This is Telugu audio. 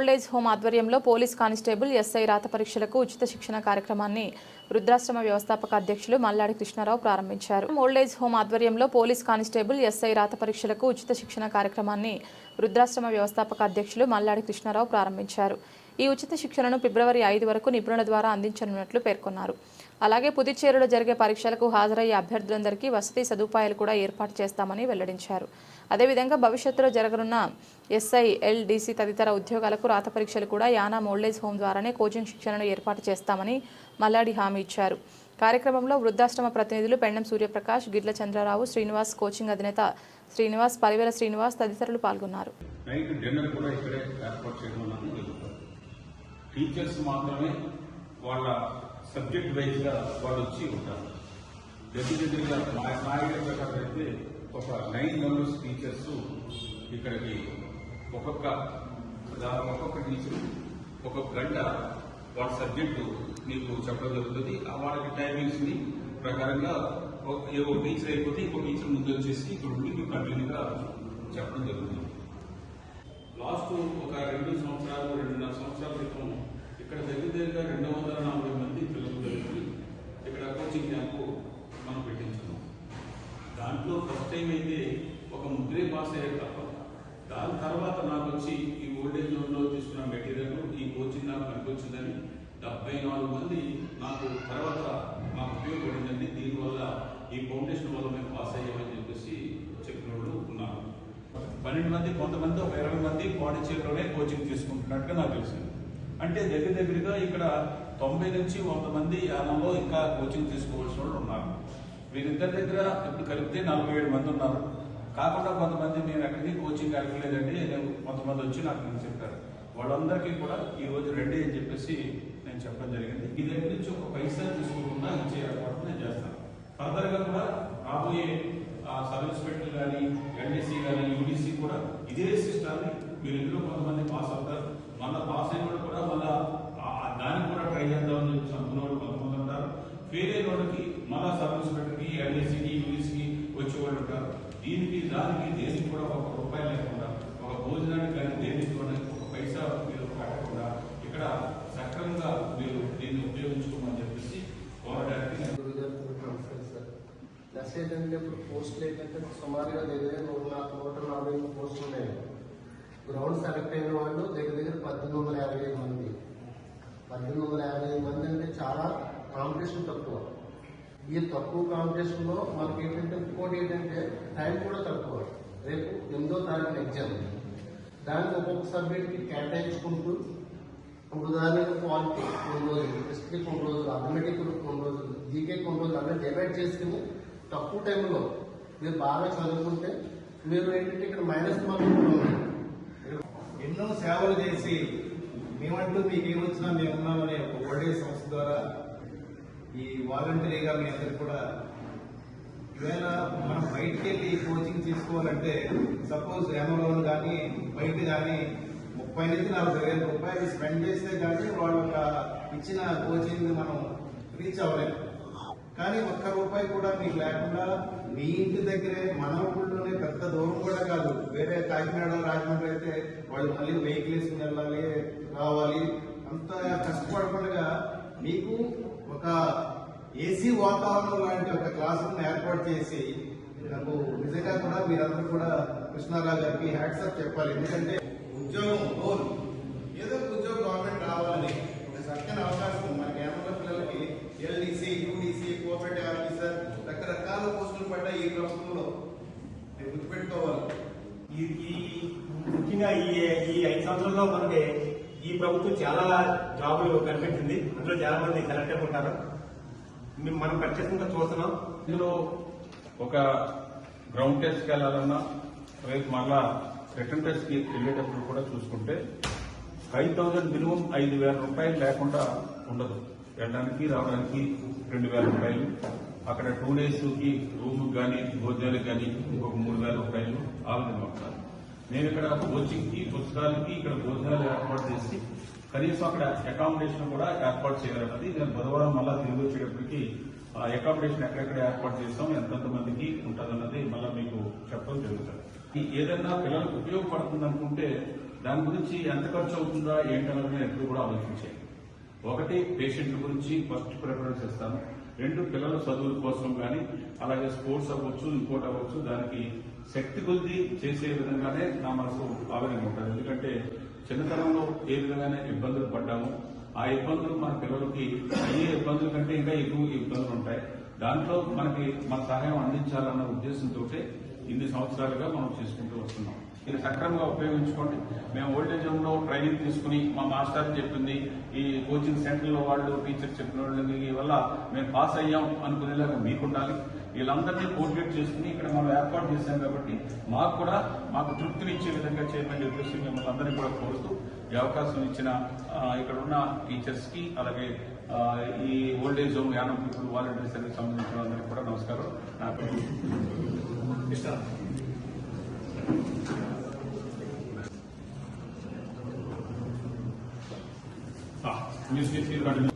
ఓల్డేజ్ హోమ్ ఆధ్వర్యంలో పోలీస్ కానిస్టేబుల్ ఎస్ఐ రాత పరీక్షలకు ఉచిత శిక్షణ కార్యక్రమాన్ని వృద్ధాశ్రమ వ్యవస్థాపక అధ్యక్షులు మల్లాడి కృష్ణారావు ప్రారంభించారు. ఓల్డేజ్ హోమ్ ఆధ్వర్యంలో పోలీస్ కానిస్టేబుల్ ఎస్ఐ రాత పరీక్షలకు ఉచిత శిక్షణ కార్యక్రమాన్ని వృద్ధాశ్రమ వ్యవస్థాపక అధ్యక్షులు మల్లాడి కృష్ణారావు ప్రారంభించారు. ఈ ఉచిత శిక్షణను ఫిబ్రవరి ఐదు వరకు నిపుణుల ద్వారా అందించనున్నట్లు పేర్కొన్నారు. అలాగే పుదుచ్చేరిలో జరిగే పరీక్షలకు హాజరయ్యే అభ్యర్థులందరికీ వసతి సదుపాయాలు కూడా ఏర్పాటు చేస్తామని వెల్లడించారు. అదేవిధంగా భవిష్యత్తులో జరగనున్న ఎస్ఐ ఎల్డీసీ తదితర ఉద్యోగాలకు రాత పరీక్షలు కూడా యానా మోల్డేజ్ హోమ్ ద్వారానే కోచింగ్ శిక్షణను ఏర్పాటు చేస్తామని మల్లాడి హామీ ఇచ్చారు. కార్యక్రమంలో వృద్ధాశ్రమ ప్రతినిధులు పెండం సూర్యప్రకాష్ గిడ్ల చంద్రరావు శ్రీనివాస్ కోచింగ్ అధినేత శ్రీనివాస్ పరివేల శ్రీనివాస్ తదితరులు పాల్గొన్నారు. టీచర్స్ మాత్రమే వాళ్ళ సబ్జెక్ట్ వైజ్గా వాళ్ళు వచ్చి ఉంటారు. దగ్గర దగ్గరగా మా నా ప్రకారం అయితే ఒక నైన్ మెంబర్స్ టీచర్స్ ఇక్కడికి ఒక్కొక్క ఒక్కొక్క టీచర్ ఒక్కొక్క గంట వాళ్ళ సబ్జెక్టు మీకు చెప్పడం జరుగుతుంది. ఆ వాళ్ళకి టైమింగ్స్ని ప్రకారంగా ఒక- ఏ ఒక టీచర్ అయిపోతే ఇంకో టీచర్ ముందు వచ్చేసి ఇక్కడ ఉండి మీకు కంటిన్యూగా చెప్పడం జరుగుతుంది. లాస్ట్ ఒక రెండు సంవత్సరాలు రెండున్నర సంవత్సరాల క్రితం ఇక్కడ దగ్గర దగ్గరగా రెండు వందల నలభై మంది పిల్లలు కలిపి ఇక్కడ కోచింగ్ క్యాంపు మనం పెట్టించున్నాం దాంట్లో ఫస్ట్ టైం అయితే ఒక ముగ్గురే పాస్ అయ్యారు తప్ప దాని తర్వాత నాకు వచ్చి ఈ ఓల్డేజ్ లోన్లో తీసుకున్న మెటీరియల్ ఈ కోచింగ్ నాకు పనికొచ్చిందని డెబ్బై నాలుగు మంది నాకు తర్వాత మాకు ఉపయోగపడిందండి. దీనివల్ల ఈ ఫౌండేషన్ వల్ల మేము పాస్ అయ్యామని చెప్పేసి చెప్పిన వాళ్ళు ఉన్నారు. పన్నెండు మంది కొంతమంది ఒక ఇరవై మంది పాండిచేరిలోనే కోచింగ్ తీసుకుంటున్నట్టుగా నాకు తెలిసింది. అంటే దగ్గర దగ్గరగా ఇక్కడ తొంభై నుంచి వంద మంది యానంలో ఇంకా కోచింగ్ తీసుకోవాల్సిన వాళ్ళు ఉన్నారు. వీరిద్దరి దగ్గర ఇప్పుడు కలిపితే నలభై ఏడు మంది ఉన్నారు. కాకుండా కొంతమంది మేము ఎక్కడికి కోచింగ్ అడగలేదండి నేను కొంతమంది వచ్చి నాకు నేను చెప్పారు. వాళ్ళందరికీ కూడా ఈ రోజు రెడీ అని చెప్పేసి నేను చెప్పడం జరిగింది. ఈ దగ్గర నుంచి ఒక పైసా తీసుకోకుండా ఇచ్చే ఏర్పాటు నేను చేస్తాను. ఫర్దర్గా కూడా రాబోయే ఆ పెట్టలు కానీ ఎన్డీసీ కానీ యూడీసీ కూడా ఇదే సిస్టాన్ని మీరు ఇందులో కొంతమంది పాస్ అవుతారు. మళ్ళీ పాస్ అయిన వాళ్ళు కూడా మళ్ళా ఆ- ఆ దానికి కూడా ట్రై చేద్దామని చెప్పి అనుకున్న వాళ్ళు కొంతమంది ఉంటారు ఫెయిల్ అయిన వాళ్ళకి మళ్ళా సబ్ ఇన్స్పెక్టర్కి ఎన్డీసీకి యూఎస్కి వచ్చే వాళ్ళు ఉంటారు. దీనికి దానికి దేనికి కూడా ఒక రూపాయి లేకుండా ఒక భోజనానికి కానీ దేనికి కూడా ఒక పైసా మీరు కట్టకుండా ఇక్కడ సక్రమంగా మీరు దీన్ని ఉపయోగించుకోమని చెప్పేసి కోరడానికి నమస్కారం సార్. ప్లస్ ఏంటంటే ఇప్పుడు పోస్ట్ ఏంటంటే సుమారుగా దగ్గర నూట నా- నూట నలభై ఎనిమిది పోస్టులు ఉన్నాయి గ్రౌండ్ సెలెక్ట్ అయిన వాళ్ళు దగ్గర దగ్గర పద్దెనిమిది వందల యాభై ఐదు మంది పద్దెనిమిది వందల యాభై ఐదు మంది అంటే చాలా కాంపిటీషన్ తక్కువ ఈ తక్కువ కాంపిటీషన్లో మనకి ఏంటంటే ఇంకోటి ఏంటంటే టైం కూడా తక్కువ. రేపు ఎనిమిదో తారీఖున ఎగ్జామ్ దానికి ఒక్కొక్క సబ్జెక్ట్కి కేటాయించుకుంటూ ఇప్పుడు దాని క్వాలిటీ కొన్ని రోజులు హిస్టరీ కొన్ని రోజులు అథమెటిక్ కొన్ని రోజులు జీకే కొన్ని రోజులు అలా డివైడ్ చేసుకుని తక్కువ టైంలో మీరు బాగా చదువుకుంటే మీరు ఏంటంటే ఇక్కడ మైనస్ మార్కులు ఎన్నో సేవలు చేసి మేమంటూ మీకు ఏమొచ్చినా మేమున్నామనే ఒక ఓల్డేజ్ సంస్థ ద్వారా ఈ వాలంటరీగా మీ అందరికి కూడా ఈవేళ మనం బయటికి వెళ్ళి కోచింగ్ తీసుకోవాలంటే సపోజ్ లోన్ కానీ బయట కానీ ముప్పై నుంచి నలభై వేల రూపాయలు స్పెండ్ చేస్తే కానీ వాళ్ళ ఇచ్చిన కోచింగ్ మనం రీచ్ అవ్వలేము. కానీ ఒక్క రూపాయి కూడా మీకు లేకుండా మీ ఇంటి దగ్గరే మన ఊళ్ళోనే పెద్ద దూరం కూడా కాదు. వేరే కాకినాడ రాజమండ్రి అయితే వాళ్ళు మళ్ళీ వెహికల్ వేసుకుని వెళ్ళాలి రావాలి. అంత కష్టపడకుండా మీకు ఒక ఏసీ వాతావరణం లాంటి ఒక క్లాస్ రూమ్ ఏర్పాటు చేసి నాకు నిజంగా కూడా మీరందరూ కూడా కృష్ణారావు గారికి హ్యాట్సప్ చెప్పాలి. ఎందుకంటే ఉద్యోగం గోల్ ఏదో ఒక ఉద్యోగం గవర్నమెంట్ రావాలని ఒక చక్కని అవకాశం మన గ్రామంలో పిల్లలకి ఎల్డీసీ యూడీసీ కోఆపరేటివ్ ఆఫీసర్ రకరకాల పోస్టులు పడ్డాయి ఈ ప్రభుత్వంలో. గుర్తుపెట్టుకోవాలి. ఈ ఈ ముఖ్యంగా ఈ ఈ ఐదు సంవత్సరాల్లో మనకి ఈ ప్రభుత్వం చాలా జాబులు కనిపెట్టింది. అందులో చాలా మంది సెలెక్ట్ ఉంటారు. మేము మనం ప్రత్యేకంగా చూస్తున్నాం. ఇందులో ఒక గ్రౌండ్ టెస్ట్కి వెళ్ళాలన్నా రేపు మళ్ళా రిటర్న్ టెస్ట్కి వెళ్ళేటప్పుడు కూడా చూసుకుంటే ఫైవ్ థౌజండ్ మినిమం ఐదు వేల రూపాయలు లేకుండా ఉండదు. వెళ్ళడానికి రావడానికి రెండు వేల రూపాయలు. అక్కడ టూ డేస్కి రూమ్కి రూమ్ కానీ భోజనాలకు కానీ ఇంకొక మూడు వేల రూపాయలు ఆలోచన అవుతారు నేను ఇక్కడ కోచింగ్కి పుస్తకాలకి ఇక్కడ భోజనాలు ఏర్పాటు చేసి కనీసం అక్కడ అకామిడేషన్ కూడా ఏర్పాటు చేయాలన్నది నేను బుధవారం మళ్ళా తిరిగి వచ్చేటప్పటికి ఆ అకామిడేషన్ ఎక్కడెక్కడ ఏర్పాటు చేస్తాం ఎంతెంత మందికి ఉంటుందన్నది మళ్ళీ మీకు చెప్పడం జరుగుతుంది. ఏదైనా పిల్లలకు ఉపయోగపడుతుంది అనుకుంటే దాని గురించి ఎంత ఖర్చు అవుతుందా ఏంటన్నది ఎప్పుడు కూడా ఆలోచించాను ఒకటి పేషెంట్ల గురించి ఫస్ట్ ప్రిఫరెన్స్ ఇస్తాను రెండు పిల్లల చదువుల కోసం కానీ అలాగే స్పోర్ట్స్ అవ్వచ్చు ఇంకోటి అవ్వచ్చు దానికి శక్తి కొద్ది చేసే విధంగానే నా మనసు ఆవేదన ఉంటుంది. ఎందుకంటే చిన్నతనంలో ఏ విధంగానే ఇబ్బందులు పడ్డాము. ఆ ఇబ్బందులు మన పిల్లలకి అయ్యే ఇబ్బందుల కంటే ఇంకా ఎక్కువ ఇబ్బందులు ఉంటాయి. దాంట్లో మనకి మన సహాయం అందించాలన్న ఉద్దేశంతో ఇన్ని సంవత్సరాలుగా మనం చేసుకుంటూ వస్తున్నాం. దీన్ని సక్రమంగా ఉపయోగించుకోండి. మేము ఓల్డేజ్ హోమ్లో ట్రైనింగ్ తీసుకుని మా మాస్టర్ చెప్పింది ఈ కోచింగ్ సెంటర్లో వాళ్ళు టీచర్ చెప్పిన వాళ్ళ వల్ల మేము పాస్ అయ్యాం అనుకునేలాగా మీకు ఉండాలి వీళ్ళందరినీ కోఆర్డినేట్ చేసుకుని ఇక్కడ మనం ఏర్పాటు చేశాం కాబట్టి మాకు కూడా మాకు తృప్తినిచ్చే విధంగా చేయమని చెప్పేసి మిమ్మల్ని అందరినీ కూడా కోరుతూ ఈ అవకాశం ఇచ్చిన ఇక్కడ ఉన్న టీచర్స్కి అలాగే ఈ old age home Yanam people volunteer service సంబంధించిన అందరికీ కూడా నమస్కారం. నాకు Music field